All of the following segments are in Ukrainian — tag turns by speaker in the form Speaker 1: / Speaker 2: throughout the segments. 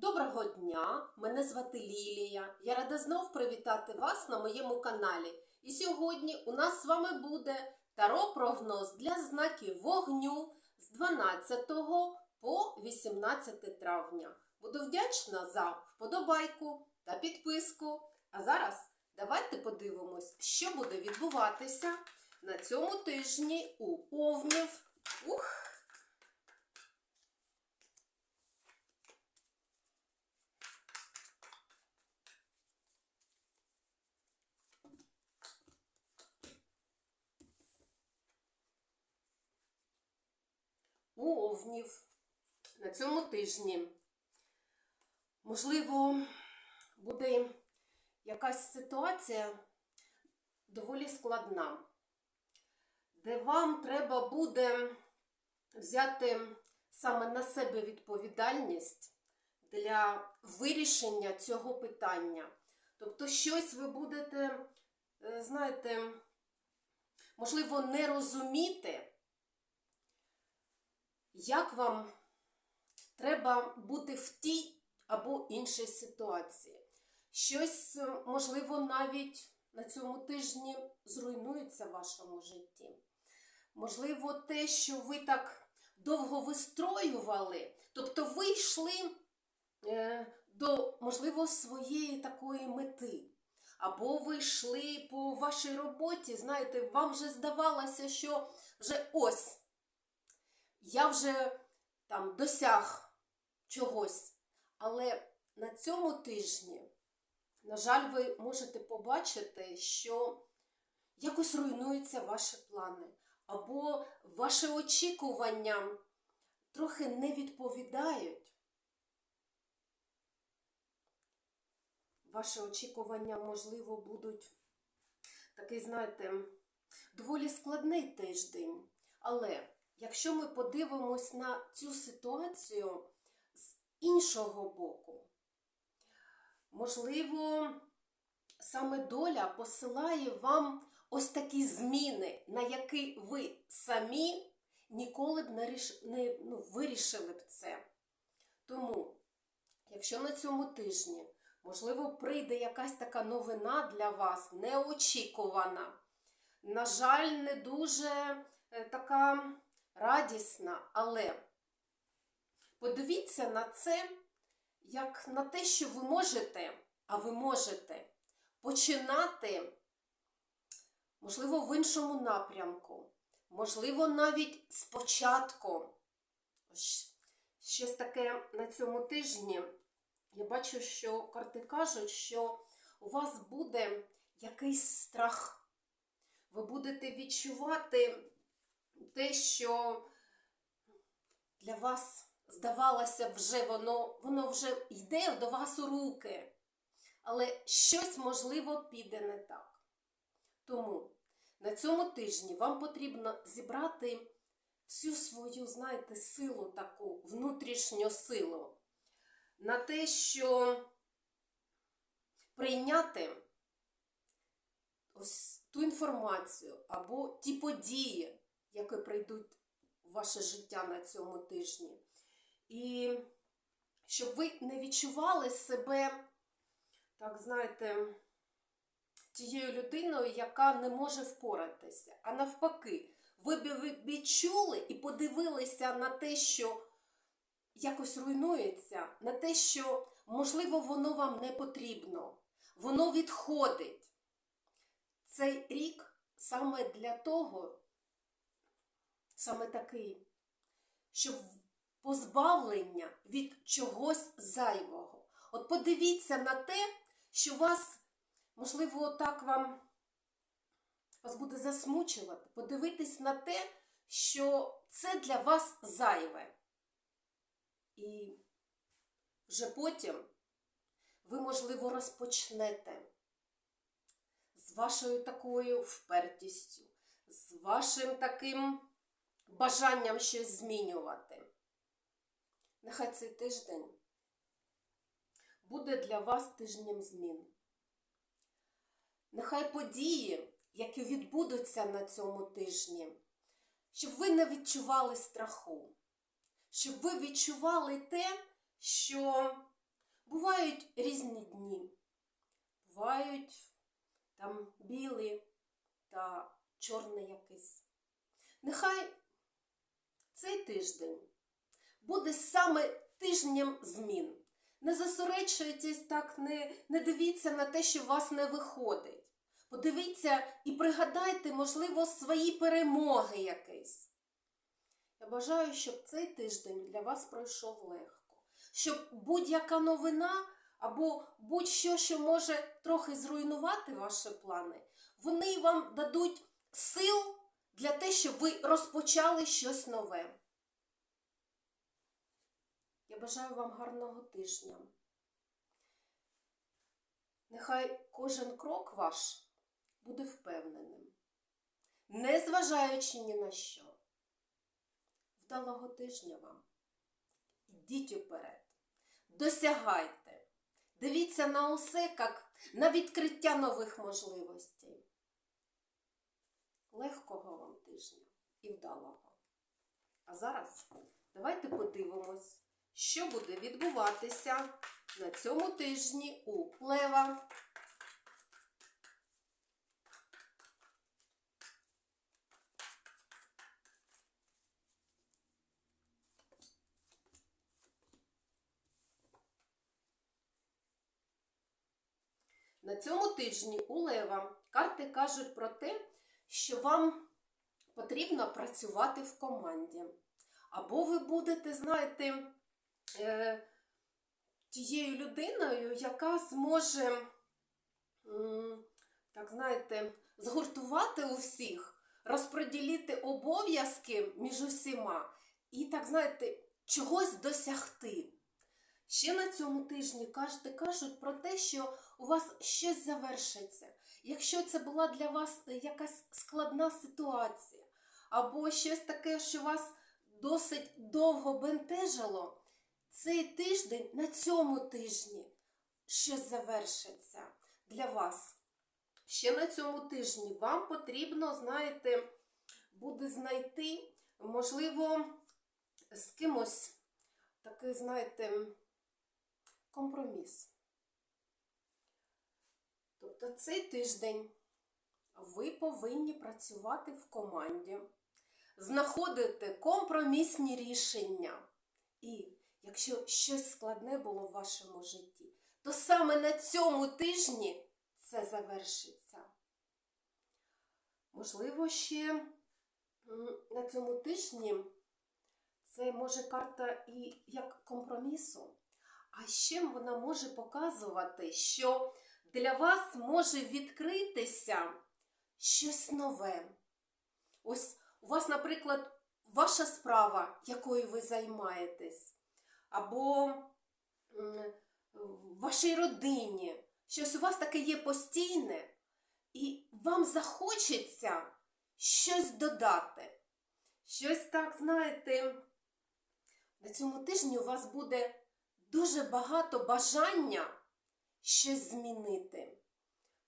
Speaker 1: Доброго дня! Мене звати Лілія. Я рада знов привітати вас на моєму каналі. І сьогодні у нас з вами буде таро-прогноз для знаків вогню з 12 по 18 травня. Буду вдячна за вподобайку та підписку. А зараз давайте подивимось, що буде відбуватися на цьому тижні у Овнів. У Овнів на цьому тижні. Можливо, буде якась ситуація доволі складна, де вам треба буде взяти саме на себе відповідальність для вирішення цього питання. Тобто, щось ви будете, е, знаєте, можливо, не розуміти, як вам треба бути в тій або іншій ситуації. Щось, е, можливо, навіть на цьому тижні зруйнується в вашому житті. Можливо, те, що ви так довго вистроювали, тобто ви йшли е, до, можливо, своєї такої мети. Або ви йшли по вашій роботі, знаєте, вам вже здавалося, що вже ось я вже там досяг чогось. Але на цьому тижні, на жаль, ви можете побачити, що якось руйнуються ваші плани, або ваші очікування трохи не відповідають. Ваші очікування, можливо, будуть такий, знаєте, доволі складний тиждень. Але якщо ми подивимось на цю ситуацію з іншого боку, можливо, саме доля посилає вам ось такі зміни, на які ви самі ніколи б не, не ну, вирішили б це. Тому, якщо на цьому тижні, можливо, прийде якась така новина для вас, неочікувана, на жаль, не дуже е, така радісна, але подивіться на це, як на те, що ви можете, а ви можете починати, можливо, в іншому напрямку, можливо, навіть спочатку. Ось Щось таке на цьому тижні. Я бачу, що карти кажуть, що у вас буде якийсь страх. Ви будете відчувати те, що для вас здавалося вже воно, воно вже йде до вас у руки. Але щось, можливо, піде не так. Тому на цьому тижні вам потрібно зібрати всю свою, знаєте, силу таку, внутрішню силу на те, що прийняти ось ту інформацію або ті події, які прийдуть в ваше життя на цьому тижні. І щоб ви не відчували себе, так знаєте, тією людиною, яка не може впоратися. А навпаки, ви б відчули і подивилися на те, що якось руйнується, на те, що, можливо, воно вам не потрібно, воно відходить. Цей рік саме для того, саме такий, щоб позбавлення від чогось зайвого. От подивіться на те, що вас, можливо, так вам вас буде засмучувати. Подивитись на те, що це для вас зайве. І вже потім ви, можливо, розпочнете з вашою такою впертістю, з вашим таким бажанням щось змінювати. Нехай цей тиждень буде для вас тижнем змін. Нехай події, які відбудуться на цьому тижні, щоб ви не відчували страху, щоб ви відчували те, що Бувають різні дні. Бувають там білий та чорний якийсь. Нехай цей тиждень буде саме тижнем змін. Не засоречуйтесь так, не, не дивіться на те, що у вас не виходить. Подивіться і пригадайте, можливо, свої перемоги якісь. Я бажаю, щоб цей тиждень для вас пройшов легко, щоб будь-яка новина або будь-що, що може трохи зруйнувати ваші плани, вони вам дадуть сил для те, щоб ви розпочали щось нове. Я бажаю вам гарного тижня. Нехай кожен крок ваш буде впевненим, не зважаючи ні на що. Вдалого тижня вам. Йдіть уперед, досягайте, дивіться на усе, як на відкриття нових можливостей. Легкого вам тижня і вдалого. А зараз давайте подивимось, що буде відбуватися на цьому тижні у Лева. На цьому тижні у Лева карти кажуть про те, що вам потрібно працювати в команді. Або ви будете, знаєте, е, тією людиною, яка зможе, так знаєте, згуртувати усіх, розподілити обов'язки між усіма і, так знаєте, чогось досягти. Ще на цьому тижні кажете, кажуть про те, що у вас щось завершиться. Якщо це була для вас якась складна ситуація, або щось таке, що вас досить довго бентежило, цей тиждень на цьому тижні щось завершиться для вас. Ще на цьому тижні вам потрібно, знаєте, буде знайти, можливо, з кимось такий, знаєте, компроміс. Тобто цей тиждень ви повинні працювати в команді, знаходити компромісні рішення. І якщо щось складне було в вашому житті, то саме на цьому тижні це завершиться. Можливо, ще на цьому тижні це може карта і як компромісу. А ще вона може показувати, що для вас може відкритися щось нове. Ось у вас, наприклад, ваша справа, якою ви займаєтесь, або в вашій родині. Щось у вас таке є постійне, і вам захочеться щось додати. Щось так, знаєте, на цьому тижні у вас буде дуже багато бажання щось змінити.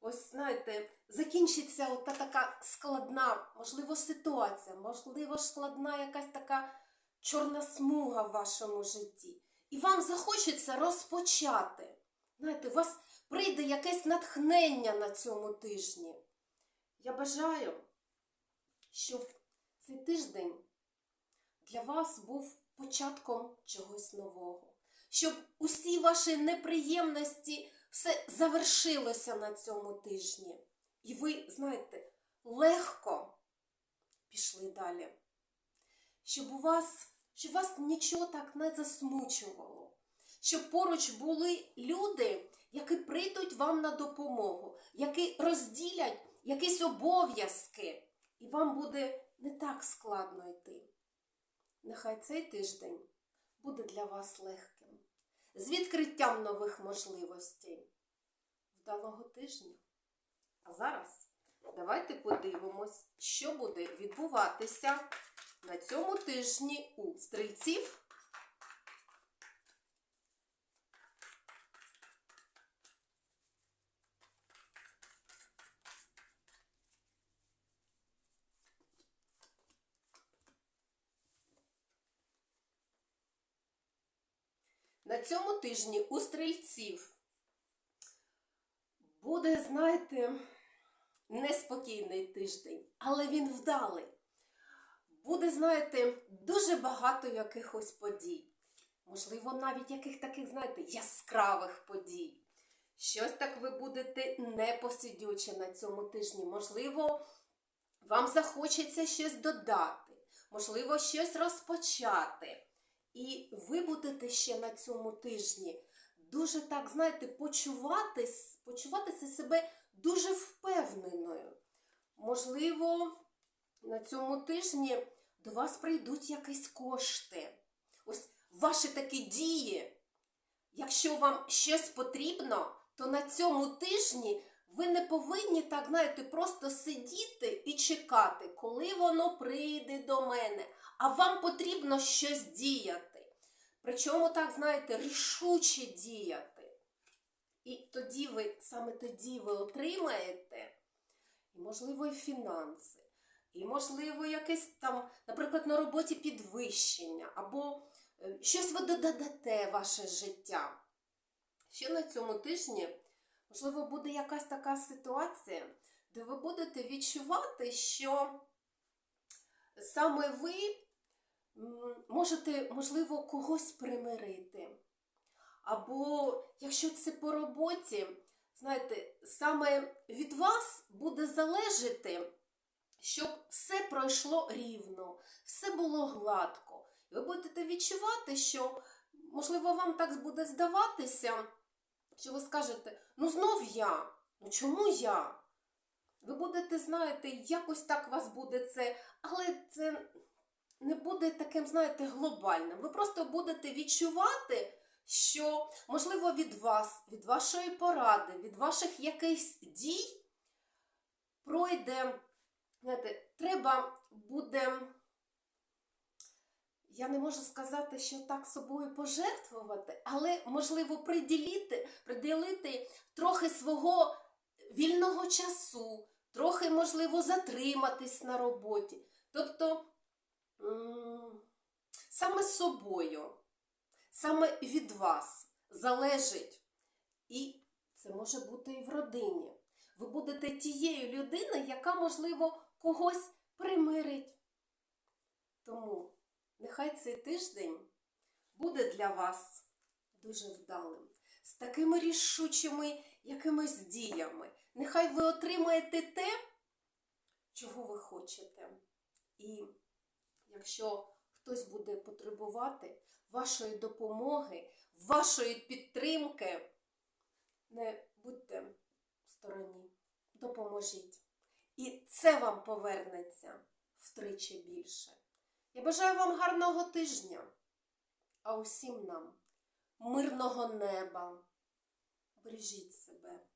Speaker 1: Ось, знаєте, закінчиться ота така складна, можливо, ситуація, можливо, складна якась така чорна смуга в вашому житті. І вам захочеться розпочати. Знаєте, у вас прийде якесь натхнення на цьому тижні. Я бажаю, щоб цей тиждень для вас був початком чогось нового щоб усі ваші неприємності все завершилося на цьому тижні. І ви, знаєте, легко пішли далі. Щоб у вас, щоб вас нічого так не засмучувало, щоб поруч були люди, які прийдуть вам на допомогу, які розділять якісь обов'язки, і вам буде не так складно йти. Нехай цей тиждень буде для вас легким з відкриттям нових можливостей. Вдалого тижня. А зараз давайте подивимось, що буде відбуватися на цьому тижні у стрільців. На цьому тижні у стрільців буде, знаєте, неспокійний тиждень, але він вдалий. Буде, знаєте, дуже багато якихось подій. Можливо, навіть яких таких, знаєте, яскравих подій. Щось так ви будете непосидюче на цьому тижні. Можливо, вам захочеться щось додати, можливо, щось розпочати. І ви будете ще на цьому тижні дуже так, знаєте, почуватись, почуватися себе дуже впевненою. Можливо, на цьому тижні до вас прийдуть якісь кошти. Ось ваші такі дії. Якщо вам щось потрібно, то на цьому тижні ви не повинні так, знаєте, просто сидіти і чекати, коли воно прийде до мене. А вам потрібно щось діяти. Причому, так, знаєте, рішуче діяти. І тоді ви, саме тоді ви отримаєте, можливо, і фінанси, і, можливо, якесь там, наприклад, на роботі підвищення, або е, щось ви додадете ваше життя. Ще на цьому тижні, можливо, буде якась така ситуація, де ви будете відчувати, що саме ви можете, можливо, когось примирити. Або якщо це по роботі, знаєте, саме від вас буде залежати, щоб все пройшло рівно, все було гладко. Ви будете відчувати, що, можливо, вам так буде здаватися, що ви скажете, ну знов я, ну чому я? Ви будете, знаєте, якось так вас буде це, але це не буде таким, знаєте, глобальним. Ви просто будете відчувати, що, можливо, від вас, від вашої поради, від ваших якихось дій пройде, знаєте, треба буде, я не можу сказати, що так собою пожертвувати, але, можливо, приділити, приділити трохи свого вільного часу, трохи, можливо, затриматись на роботі. Тобто, саме собою, саме від вас залежить. І це може бути і в родині. Ви будете тією людиною, яка, можливо, когось примирить. Тому нехай цей тиждень буде для вас дуже вдалим, з такими рішучими якимись діями. Нехай ви отримаєте те, чого ви хочете. І якщо хтось буде потребувати вашої допомоги, вашої підтримки, не будьте в стороні, допоможіть. І це вам повернеться втричі більше. Я бажаю вам гарного тижня, а усім нам мирного неба. Бережіть себе.